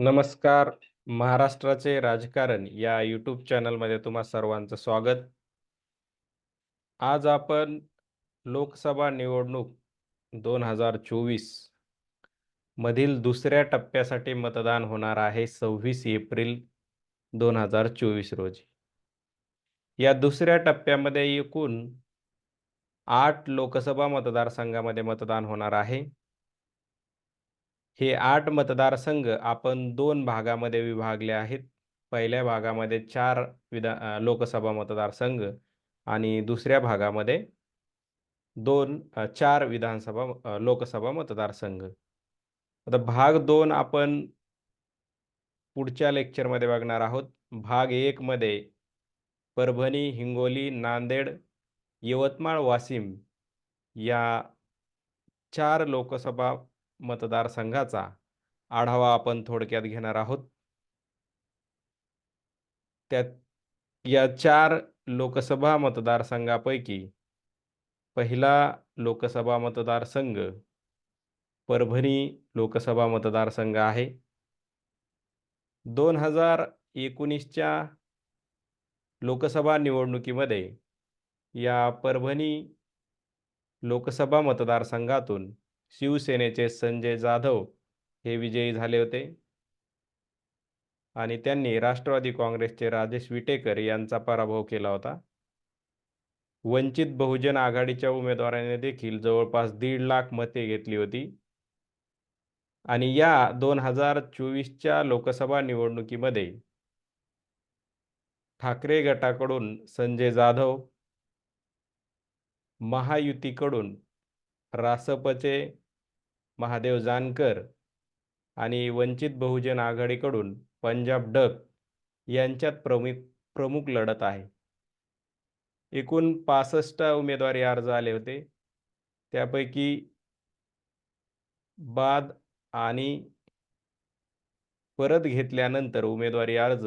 नमस्कार महाराष्ट्राचे राजकारण या यूट्यूब चॅनलमध्ये तुम्हा सर्वांचं स्वागत. आज आपण लोकसभा निवडणूक दोन हजार चोवीस मधील दुसऱ्या टप्प्यासाठी मतदान होणार आहे सव्वीस एप्रिल दोन हजार चोवीस रोजी. या दुसऱ्या टप्प्यामध्ये एकूण आठ लोकसभा मतदारसंघामध्ये मतदान होणार आहे. हे आठ मतदारसंघ आपण दोन भागामध्ये विभागले आहेत. पहिल्या भागामध्ये चार विधा लोकसभा मतदारसंघ आणि दुसऱ्या भागामध्ये दोन चार विधानसभा लोकसभा मतदारसंघ. आता भाग दोन आपण पुढच्या लेक्चरमध्ये बघणार आहोत. भाग एकमध्ये परभणी हिंगोली नांदेड यवतमाळ वाशिम या चार लोकसभा मतदारसंघाचा आढावा आपण थोडक्यात घेणार आहोत. त्यात या चार लोकसभा मतदारसंघापैकी पहिला लोकसभा मतदारसंघ परभणी लोकसभा मतदारसंघ आहे. दोन हजार एकोणीसच्या लोकसभा निवडणुकीमध्ये या परभणी लोकसभा मतदारसंघातून शिवसेनेचे संजय जाधव हे विजयी झाले होते. आणि त्यांनी राष्ट्रवादी काँग्रेसचे राजेश विटेकर यांचा पराभव केला होता. वंचित बहुजन आघाडीच्या उमेदवाराने देखील जवळपास दीड लाख मते घेतली होती. आणि या दोन हजार चोवीसच्या लोकसभा निवडणुकीमध्ये ठाकरे गटाकडून संजय जाधव महायुतीकडून रासपचे महादेव जानकर आणि वंचित बहुजन आघाडीकडून पंजाब डक यांच्यात प्रमुख प्रमुख लढत आहे. एकूण पासष्ट उमेदवारी अर्ज आले होते. त्यापैकी बाद आणि परत घेतल्यानंतर उमेदवारी अर्ज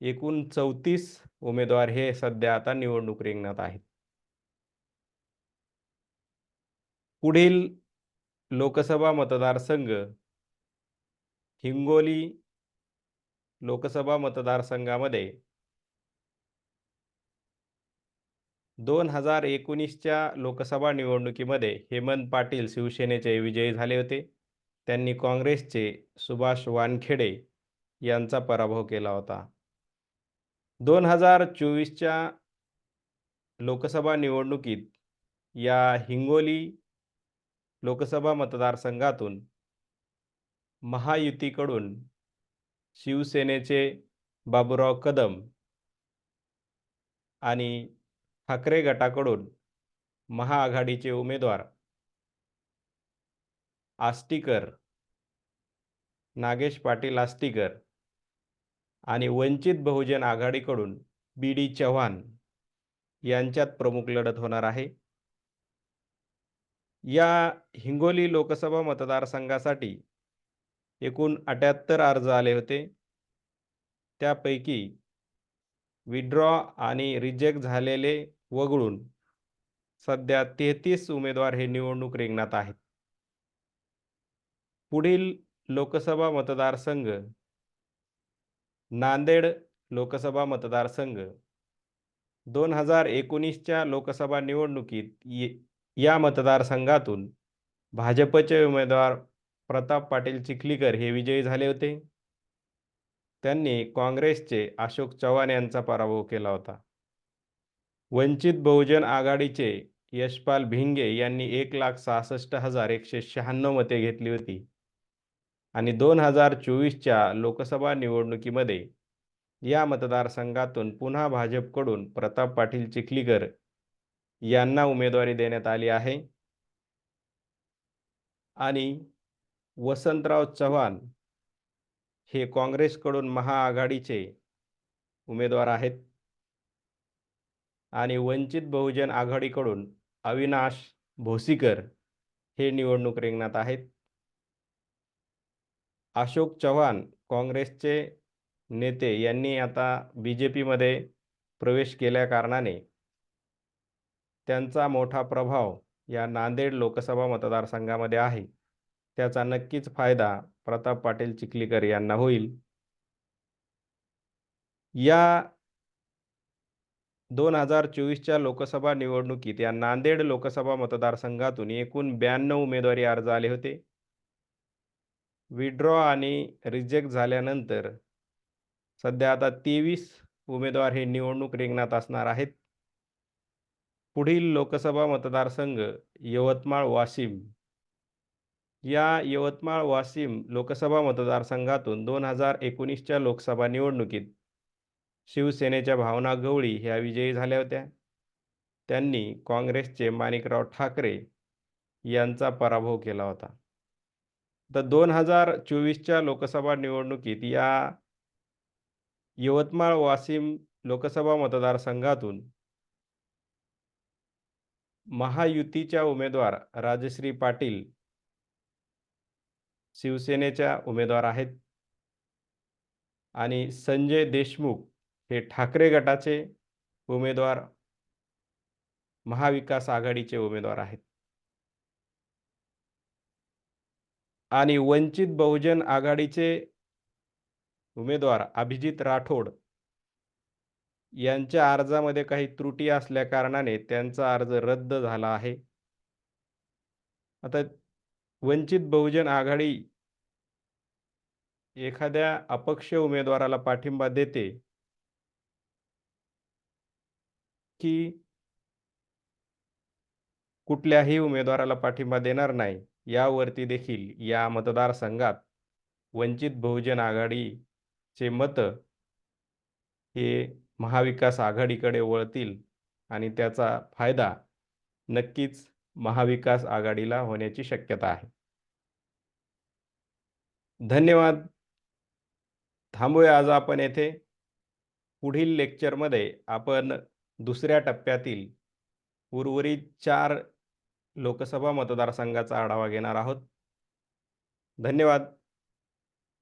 एकूण चौतीस उमेदवार हे सध्या आता निवडणूक रिंगणात आहेत. पुढील लोकसभा मतदारसंघ हिंगोली लोकसभा मतदारसंघामध्ये दोन हजार एकोणीसच्या लोकसभा निवडणुकीमध्ये हेमंत पाटील शिवसेनेचे विजयी झाले होते. त्यांनी काँग्रेसचे सुभाष वानखेडे यांचा पराभव केला होता. दोन हजार चोवीसच्या लोकसभा निवडणुकीत या हिंगोली लोकसभा मतदारसंघातून महायुतीकडून शिवसेनेचे बाबूराव कदम आणि ठाकरे गटाकडून महाआघाडीचे उमेदवार आष्टीकर नागेश पाटील आष्टीकर आणि वंचित बहुजन आघाडीकडून बी डी चव्हाण यांच्यात प्रमुख लढत होणार आहे. या हिंगोली लोकसभा मतदारसंघासाठी एकूण अठ्याहत्तर अर्ज आले होते. त्यापैकी विड्रॉ आणि रिजेक्ट झालेले वगळून सध्या तेहतीस उमेदवार हे निवडणूक रिंगणात आहेत. पुढील लोकसभा मतदारसंघ नांदेड लोकसभा मतदारसंघ दोन हजार एकोणीसच्या लोकसभा निवडणुकीत या मतदारसंघातून भाजपचे उमेदवार प्रताप पाटील चिखलीकर हे विजयी झाले होते. त्यांनी काँग्रेसचे अशोक चव्हाण यांचा पराभव केला होता. वंचित बहुजन आघाडीचे यशपाल भिंगे यांनी एक लाख सहासष्ट हजार एकशे शहाण्णव मते घेतली होती. आणि दोन हजार चोवीसच्या लोकसभा निवडणुकीमध्ये या मतदारसंघातून पुन्हा भाजपकडून प्रताप पाटील चिखलीकर यांना उमेदवारी देण्यात आली आहे. आणि वसंतराव चव्हाण हे काँग्रेसकडून महाआघाडीचे उमेदवार आहेत. आणि वंचित बहुजन आघाडीकडून अविनाश भोसीकर हे निवडणूक रिंगणात आहेत. अशोक चव्हाण काँग्रेसचे नेते यांनी आता बी जे पीमध्ये प्रवेश केल्या कारणाने त्यांचा मोठा प्रभाव या नांदेड लोकसभा मतदारसंघामध्ये आहे. त्याचा नक्कीच फायदा प्रताप पाटील चिखलीकर यांना होईल. या दोन हजार चोवीसच्या लोकसभा निवडणुकीत या नांदेड लोकसभा मतदारसंघातून एकूण ब्याण्णव उमेदवारी अर्ज आले होते. विड्रॉ आणि रिजेक्ट झाल्यानंतर सध्या आता तेवीस उमेदवार हे निवडणूक रिंगणात असणार आहेत. पुढील लोकसभा मतदारसंघ यवतमाळ वाशिम. या यवतमाळ वाशिम लोकसभा मतदारसंघातून दोन हजार एकोणीसच्या लोकसभा निवडणुकीत शिवसेनेच्या भावना गवळी ह्या विजयी झाल्या होत्या. त्यांनी काँग्रेसचे माणिकराव ठाकरे यांचा पराभव केला होता. तर दोन हजार चोवीसच्या लोकसभा निवडणुकीत या यवतमाळ वाशिम लोकसभा मतदारसंघातून महायुतीच्या उमेदवार राजश्री पाटील शिवसेनेच्या उमेदवार आहेत. आणि संजय देशमुख हे ठाकरे गटाचे उमेदवार महाविकास आघाडीचे उमेदवार आहेत. आणि वंचित बहुजन आघाडीचे उमेदवार अभिजित राठोड यांच्या अर्जामध्ये काही त्रुटी असल्या कारणाने त्यांचा अर्ज रद्द झाला आहे. आता वंचित बहुजन आघाडी एखाद्या अपक्ष उमेदवाराला पाठिंबा देते की कुठल्याही उमेदवाराला पाठिंबा देणार नाही यावरती देखील या मतदारसंघात वंचित बहुजन आघाडीचे मत हे महाविकास आघाडीकडे वळतील आणि त्याचा फायदा नक्कीच महाविकास आघाडीला होण्याची शक्यता आहे. धन्यवाद. थांबूया आज आपण येथे. पुढील लेक्चरमध्ये आपण दुसऱ्या टप्प्यातील उर्वरित चार लोकसभा मतदारसंघाचा आढावा घेणार आहोत. धन्यवाद.